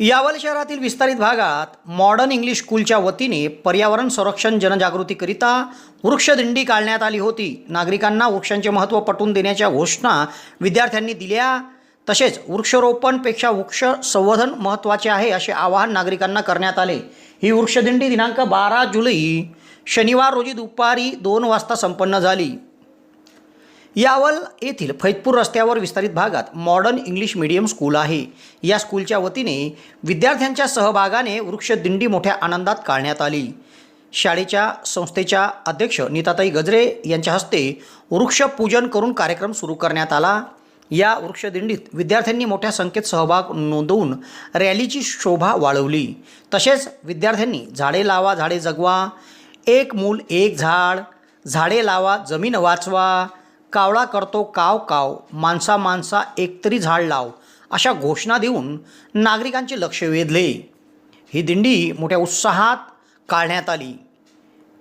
यावल शहरातील विस्तारित भागात मॉडर्न इंग्लिश स्कूलच्या वतीने पर्यावरण संरक्षण जनजागृतीकरिता वृक्षदिंडी काढण्यात आली होती. नागरिकांना वृक्षांचे महत्त्व पटवून देण्याच्या घोषणा विद्यार्थ्यांनी दिल्या. तसेच वृक्षारोपणपेक्षा वृक्ष संवर्धन महत्त्वाचे आहे असे आवाहन नागरिकांना करण्यात आले. ही वृक्षदिंडी दिनांक बारा जुलै शनिवार रोजी दुपारी दोन वाजता संपन्न झाली. यावल येथील फैजपूर रस्त्यावर विस्तारित भागात मॉडर्न इंग्लिश मीडियम स्कूल आहे. या स्कूलच्या वतीने विद्यार्थ्यांच्या सहभागाने वृक्षदिंडी मोठ्या आनंदात काढण्यात आली. शाळेच्या संस्थेच्या अध्यक्ष नीताताई गजरे यांच्या हस्ते वृक्षपूजन करून कार्यक्रम सुरू करण्यात आला. या वृक्षदिंडीत विद्यार्थ्यांनी मोठ्या संख्येत सहभाग नोंदवून रॅलीची शोभा वाढवली. तसेच विद्यार्थ्यांनी झाडे लावा झाडे जगवा एक मूल एक झाड झाडे लावा जमीन वाचवा कावळा करतो काव काव माणसा माणसा एकतरी झाड लाव अशा घोषणा देऊन नागरिकांचे लक्ष वेधले. ही दिंडी मोठ्या उत्साहात काढण्यात आली.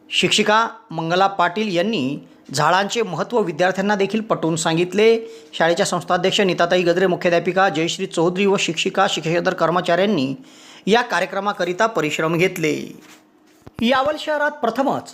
शिक्षिका मंगला पाटील यांनी झाडांचे महत्त्व विद्यार्थ्यांना देखील पटवून सांगितले. शाळेच्या संस्थाध्यक्ष नीताताई गद्रे मुख्याध्यापिका जयश्री चौधरी व शिक्षिका शिक्षकेतर कर्मचाऱ्यांनी या कार्यक्रमाकरिता परिश्रम घेतले. यावल शहरात प्रथमच